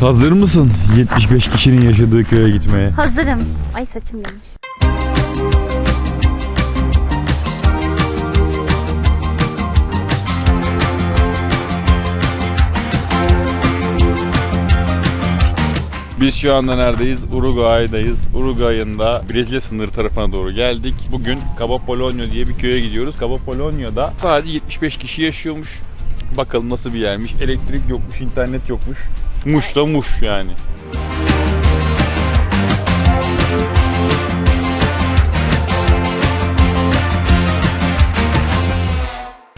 Hazır mısın 75 kişinin yaşadığı köye gitmeye? Hazırım. Ay saçım yanmış. Biz şu anda neredeyiz? Uruguay'dayız. Uruguay'ın da Brezilya sınırı tarafına doğru geldik. Bugün Cabo Polonio diye bir köye gidiyoruz. Cabo Polonio'da sadece 75 kişi yaşıyormuş. Bakalım nasıl bir yermiş. Elektrik yokmuş, internet yokmuş. Muş da muş yani.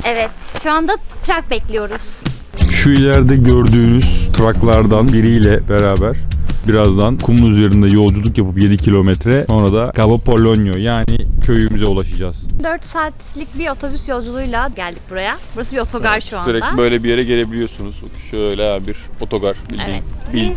Evet. Şu anda trak bekliyoruz. Şu ileride gördüğünüz traklardan biriyle beraber birazdan kumun üzerinde yolculuk yapıp 7 kilometre sonra da Cabo Polonio yani köyümüze ulaşacağız. 4 saatlik bir otobüs yolculuğuyla geldik buraya. Burası bir otogar şu anda. Direkt böyle bir yere gelebiliyorsunuz. Şöyle bir otogar bildiğin. Evet. Bildiğin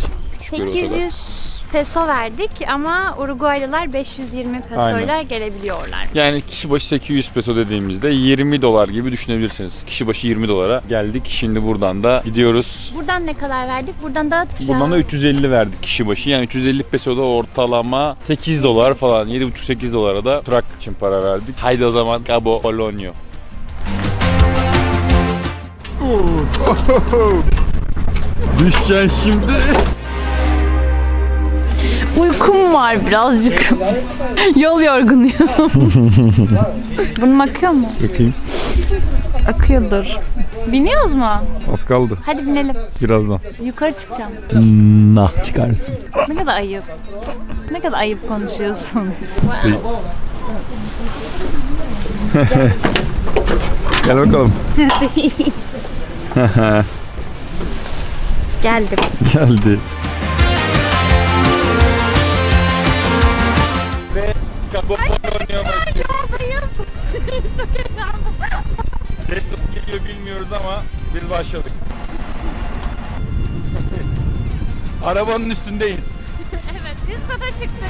bir otogar. 800 peso verdik ama Uruguaylılar 520 pesoyla gelebiliyorlar. Yani kişi başı 800 peso dediğimizde 20 dolar gibi düşünebilirsiniz. Kişi başı 20 dolara geldik. Şimdi buradan da gidiyoruz. Buradan ne kadar verdik? Buradan da tren. Buradan da 350 verdik kişi başı. Yani 350 peso da ortalama 8 dolar falan. 7,5-8 dolara da trak için para verdik. Haydi o zaman Cabo Polonio. Düşeceksin şimdi. Uykum var birazcık. Yol yorgunuyum. Bunun akıyor mu? Bakayım. Akıyordur. Biniyoruz mu? Az kaldı. Hadi binelim. Birazdan. Yukarı çıkacağım. Nah çıkarsın. Ne kadar ayıp. Ne kadar ayıp konuşuyorsun. Gel bakalım. Geldim. Geldi. Polonio başlıyor. Çok. Ses nasıl geliyor bilmiyoruz ama biz başladık. Arabanın üstündeyiz. Evet, üst kata çıktık.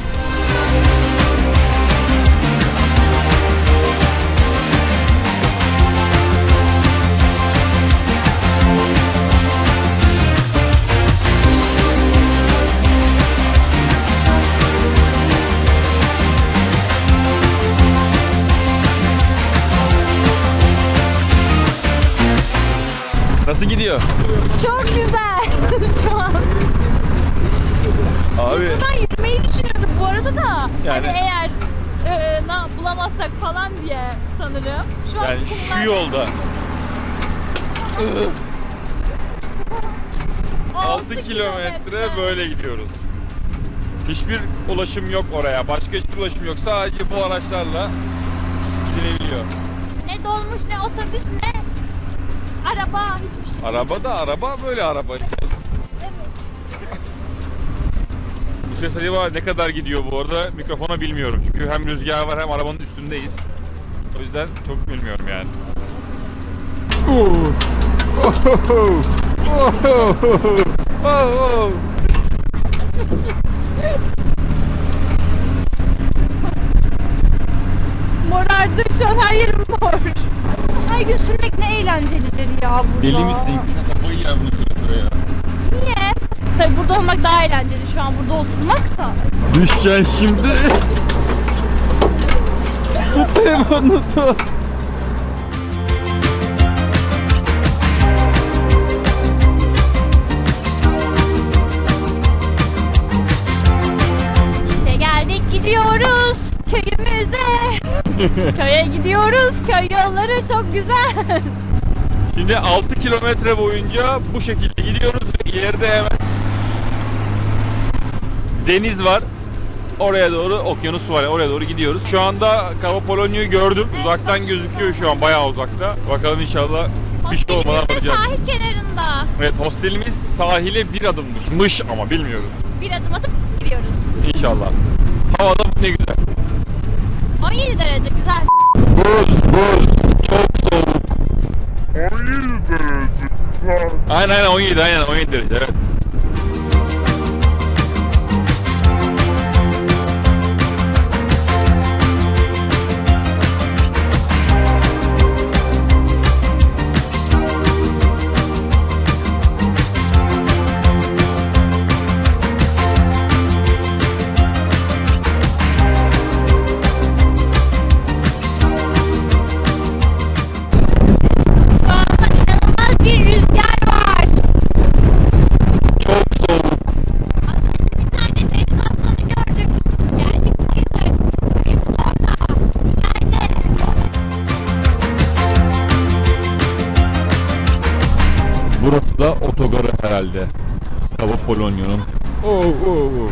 Çok güzel şu an. Abi Buradan yürümeyi düşünüyorduk bu arada da. Yani- Hani eğer e, na, bulamazsak falan diye sanırım. Şu an yani kumlar- şu yolda 6 kilometre böyle gidiyoruz. Hiçbir ulaşım yok oraya. Başka hiçbir ulaşım yok. Sadece bu araçlarla gidilebiliyor. Ne dolmuş ne otobüs ne araba hiçbir şey. Araba da araba böyle araba. Bu ses acaba ne kadar gidiyor bu arada mikrofona bilmiyorum. Çünkü hem rüzgar var hem arabanın üstündeyiz. O yüzden çok bilmiyorum yani. Morardı şu an her yerim mor. Her gün sürmek ne eğlencelidir ya burada. Deli misin? Kafayı yer bunu süre süre ya. Niye? Tabii burada olmak daha eğlenceli şu an burada oturmak da. Düşeceksin şimdi. Tut telefonu tut. Köye gidiyoruz. Köy yolları çok güzel. Şimdi 6 kilometre boyunca bu şekilde gidiyoruz. İleride hemen deniz var. Oraya doğru okyanus var. Oraya doğru gidiyoruz. Şu anda Cabo Polonio'yu gördüm. Uzaktan gözüküyor şu an bayağı uzakta. Bakalım inşallah hiç de olmadan varacağız. sahil kenarında. Evet hostelimiz sahile bir adımmış. Mış ama bilmiyoruz. Bir adım atıp gidiyoruz. İnşallah. Havada ne güzel. 17 derece güzel. Buz buz. Çok soğuk. 17 derece. Aynen aynen 17 aynen 17 derece evet. Polonya'nın. Oo, oo, oo.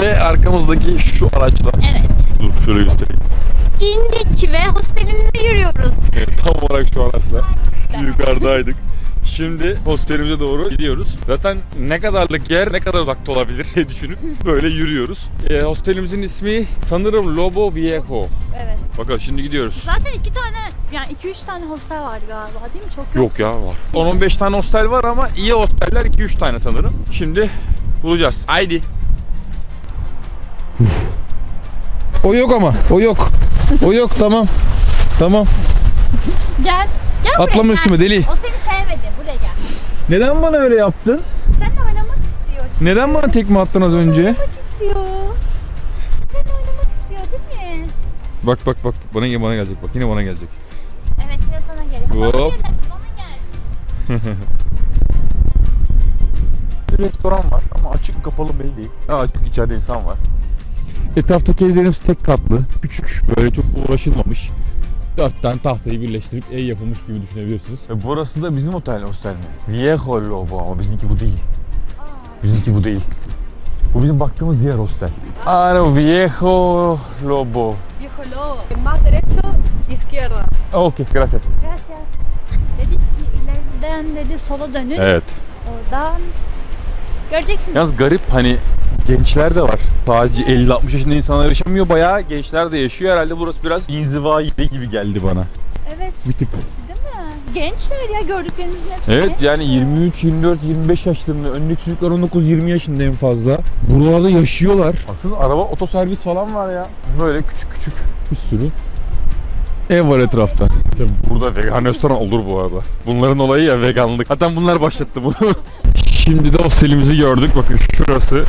Ve arkamızdaki şu araçla. Evet. Dur şöyle göstereyim. İndik ve hostelimize yürüyoruz. Evet, tam olarak şu araçla yukarıdaydık. Şimdi hostelimize doğru gidiyoruz. Zaten ne kadarlık yer ne kadar uzakta olabilir diye düşünüp böyle yürüyoruz. E, hostelimizin ismi sanırım Lobo Viejo. Evet. Bakalım şimdi gidiyoruz. Zaten iki tane yani iki üç tane hostel var galiba değil mi? Çok yok. Yok ya var. 10-15 tane hostel var ama iyi hosteller 2-3 tane sanırım. Şimdi bulacağız. Haydi. O yok ama. O yok. O yok tamam. Tamam. Gel. Gel buraya Atlama gel. üstüme deli. O seni sevmedi. Neden bana öyle yaptın? Seninle oynamak istiyor. çünkü. Neden bana tekme attın az önce? Oynamak istiyor. Seninle oynamak istiyor değil mi? Bak bak bak bana yine bana gelecek bak yine bana gelecek. Evet yine sana. Bana Hop. bana. Bir restoran var ama açık kapalı belli değil. Ha, açık içeride insan var. Etraftaki evlerimiz tek katlı, küçük, böyle çok uğraşılmamış. Dört tane tahtayı birleştirip ev yapılmış gibi düşünebilirsiniz. E burası da bizim otel, hostel mi? Viejo Lobo ama bizimki bu değil. Bizimki bu değil. Bu bizim baktığımız diğer hostel. Ano Viejo Lobo. Viejo lobo. Más derecho, izquierda. Okay, gracias. Gracias. Dedi ki ileriden dedi sola dönün. Evet. Oradan göreceksin. Yalnız garip hani gençler de var. Sadece 50-60 yaşında insanlar yaşamıyor. Bayağı gençler de yaşıyor. Herhalde burası biraz inziva yeri gibi geldi bana. Evet. Bir tık. Değil mi? Gençler ya gördüklerimizin hepsi. Evet genç. yani 23, 24, 25 yaşlarında. Öndeki çocuklar 19-20 yaşında en fazla. Buralarda yaşıyorlar. Aslında araba otoservis falan var ya. Böyle küçük küçük bir sürü ev var etrafta. Burada vegan restoran olur bu arada. Bunların olayı ya veganlık. Zaten bunlar başlattı bunu. Şimdi de hostelimizi gördük. Bakın şurası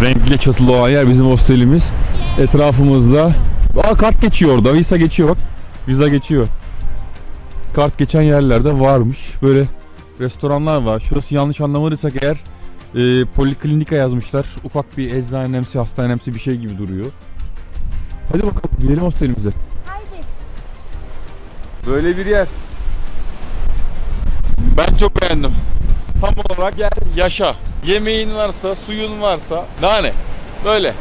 renkli çatılı olan yer bizim hostelimiz. Etrafımızda Aa kart geçiyor orada. Visa geçiyor bak. Visa geçiyor. Kart geçen yerlerde varmış. Böyle restoranlar var. Şurası yanlış anlamadıysak eğer e, poliklinika yazmışlar. Ufak bir eczanemsi, hastanemsi bir şey gibi duruyor. Hadi bakalım gidelim hostelimize. Haydi. Böyle bir yer. Ben çok beğendim. Tam olarak gel yaşa. Yemeğin varsa, suyun varsa daha ne? Böyle.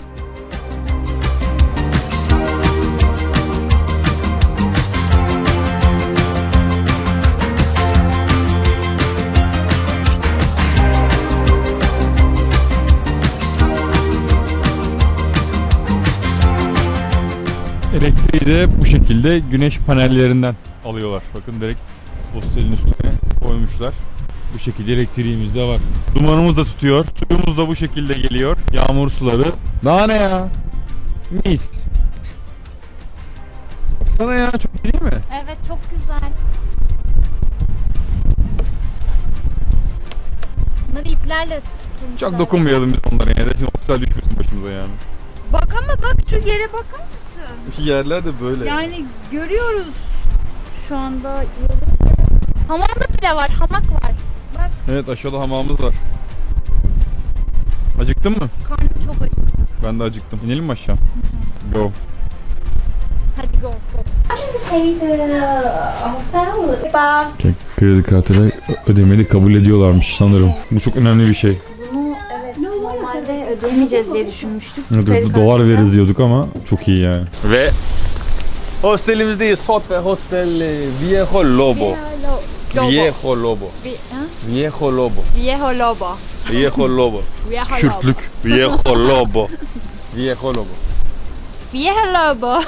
Elektriği de bu şekilde güneş panellerinden alıyorlar. Bakın direkt hostelin üstüne koymuşlar. Bu şekilde elektriğimiz de var. Dumanımız da tutuyor. Suyumuz da bu şekilde geliyor. Yağmur suları. Daha ne ya? Mis. Baksana ya çok iyi değil mi? Evet çok güzel. Bunları iplerle tutulmuşlar. Çok dokunmayalım biz onlara yine de. Şimdi oksijen düşmesin başımıza yani. Bak ama bak şu yere bakar mısın? Yerler de böyle. Yani görüyoruz şu anda. Hamamda bile var, hamak var. Evet aşağıda hamamımız var. Acıktın mı? karnım çok acıktı. Ben de acıktım. İnelim mi aşağı? Go. Hadi go go. Kredi kartıyla ödemeyi kabul ediyorlarmış sanırım. Bu çok önemli bir şey. Bunu evet normalde ödeyemeyeceğiz diye düşünmüştük. Evet, Kredi dolar kartıyla. veririz diyorduk ama çok iyi yani. Ve hostelimizdeyiz. Hotel Hostel Viejo Lobo. Lobo. Viejo Lobo. Vi- ha? Viejo Lobo. Viejo Lobo. Viejo Lobo. Viejo Lobo. Kürtlük. Viejo Lobo. Viejo Lobo. Viejo Lobo.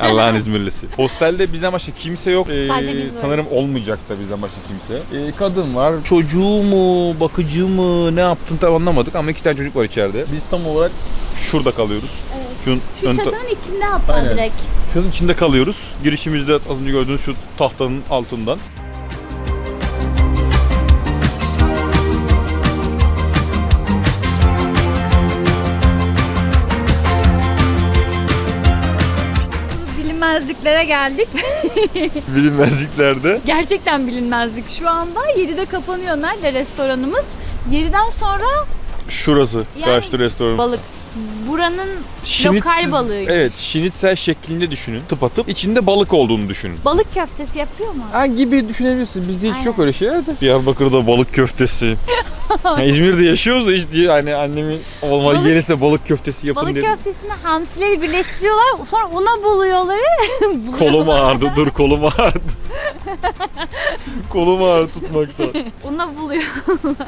Allah'ın İzmirlisi. Hostelde bizden başka kimse yok. Ee, Sadece biz sanırım olmayacak da bizden başka kimse. Ee, kadın var. Çocuğu mu, bakıcı mı, ne yaptın tam anlamadık ama iki tane çocuk var içeride. Biz tam olarak şurada kalıyoruz. Evet. Şunun Şu ön ta- çatının içinde hatta Aynen. direkt. Şunun içinde kalıyoruz. Girişimizde az önce gördüğünüz şu tahtanın altından. Bilinmezliklere geldik. Bilinmezliklerde. Gerçekten bilinmezlik. Şu anda 7'de kapanıyor. Nerede restoranımız? 7'den sonra Şurası. Yani- Karşıda restoran. balık. Buranın lokal balığı. Evet, şinitsel şeklinde düşünün. Tıpatıp içinde balık olduğunu düşünün. Balık köftesi yapıyor mu? Ha gibi düşünebilirsin. Bizde hiç Aynen. yok öyle şeyler de. Diyarbakır'da balık köftesi. Ya İzmir'de yaşıyoruz da hiç diye hani annemin Balık- gelirse balık köftesi yapın Balık dedi. köftesini hamsileri birleştiriyorlar. Sonra una buluyorlar. Kolum ağrıdı. Dur kolum ağrıdı. kolum ağrıdı tutmakta. una buluyorlar.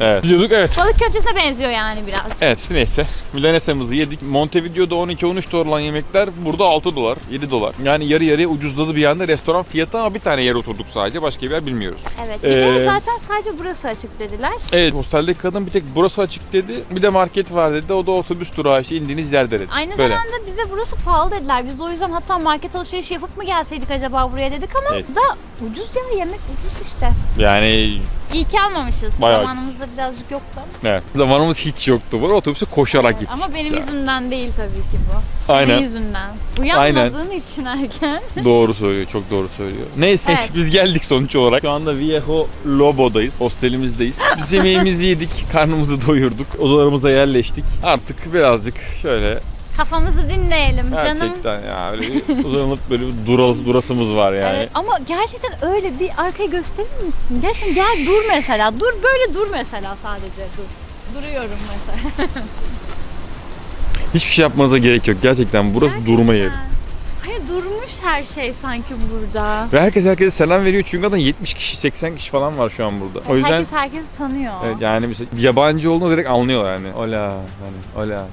Evet. Biliyorduk evet. Balık köftesine benziyor yani biraz. Evet neyse. Milanesa'mızı yedik. Montevideo'da 12-13 dolar olan yemekler burada 6 dolar, 7 dolar. Yani yarı yarıya ucuzladı bir anda restoran fiyatı ama bir tane yer oturduk sadece. Başka bir yer bilmiyoruz. Evet. Bir de Ee, zaten sadece burası açık dediler. Evet hosteldeki kadın bir tek burası açık dedi. Bir de market var dedi. O da otobüs durağı işte indiğiniz yer dedi. Aynı Böyle. zamanda bize burası pahalı dediler. Biz o yüzden hatta market alışverişi yapıp mı gelseydik acaba buraya dedik ama Evet. da ucuz ya yemek ucuz işte. Yani İyi ki almamışız. Bayağı. Zamanımızda birazcık yoktu ama. evet. Zamanımız hiç yoktu. Buraya otobüse koşarak gittik. Ama benim yüzümden değil tabii ki bu. Senin Aynen. yüzünden. Uyanmadığın için erken. Doğru söylüyor, çok doğru söylüyor. Neyse Evet. biz geldik sonuç olarak. Şu anda Viejo Lobo'dayız, hostelimizdeyiz. Biz yemeğimizi yedik, karnımızı doyurduk, odalarımıza yerleştik. Artık birazcık şöyle Kafamızı dinleyelim canım. gerçekten ya öyle bir uzanıp böyle bir dura, durasımız var yani. Evet, ama gerçekten öyle bir arkayı gösterir misin? Gerçekten gel dur mesela. Dur böyle dur mesela sadece dur. Duruyorum mesela. Hiçbir şey yapmanıza gerek yok. Gerçekten burası durma yeri. Hayır durmuş her şey sanki burada. Ve herkes herkese selam veriyor çünkü zaten 70 kişi 80 kişi falan var şu an burada. O yüzden Herkes herkesi tanıyor. evet, yani mesela yabancı olduğunu direkt anlıyorlar yani. Ola hani ola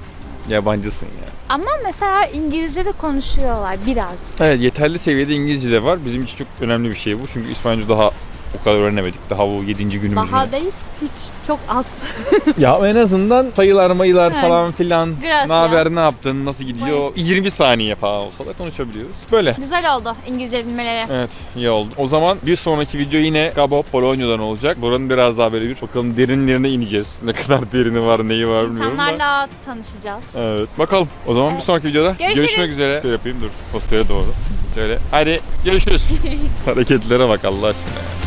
yabancısın ya. Ama mesela İngilizce de konuşuyorlar birazcık. Evet yeterli seviyede İngilizce de var. Bizim için çok önemli bir şey bu. Çünkü İspanyolca daha o kadar öğrenemedik. Daha bu 7. günümüz mü Daha ne? değil hiç çok az. Ya en azından sayılar mayılar Evet. falan filan. Ne haber ne yaptın nasıl gidiyor 20 saniye falan olsa da konuşabiliyoruz. Böyle. Güzel oldu İngilizce bilmeleri. Evet iyi oldu. O zaman bir sonraki video yine Cabo Polonya'dan olacak. Buranın biraz daha böyle bir bakalım derinlerine ineceğiz. Ne kadar derini var neyi var bilmiyorum da. İnsanlarla tanışacağız. Evet bakalım. O zaman bir Evet. sonraki videoda Görüşürüz. görüşmek üzere. Şöyle yapayım dur postere doğru. Şöyle hadi görüşürüz. Hareketlere bak Allah aşkına.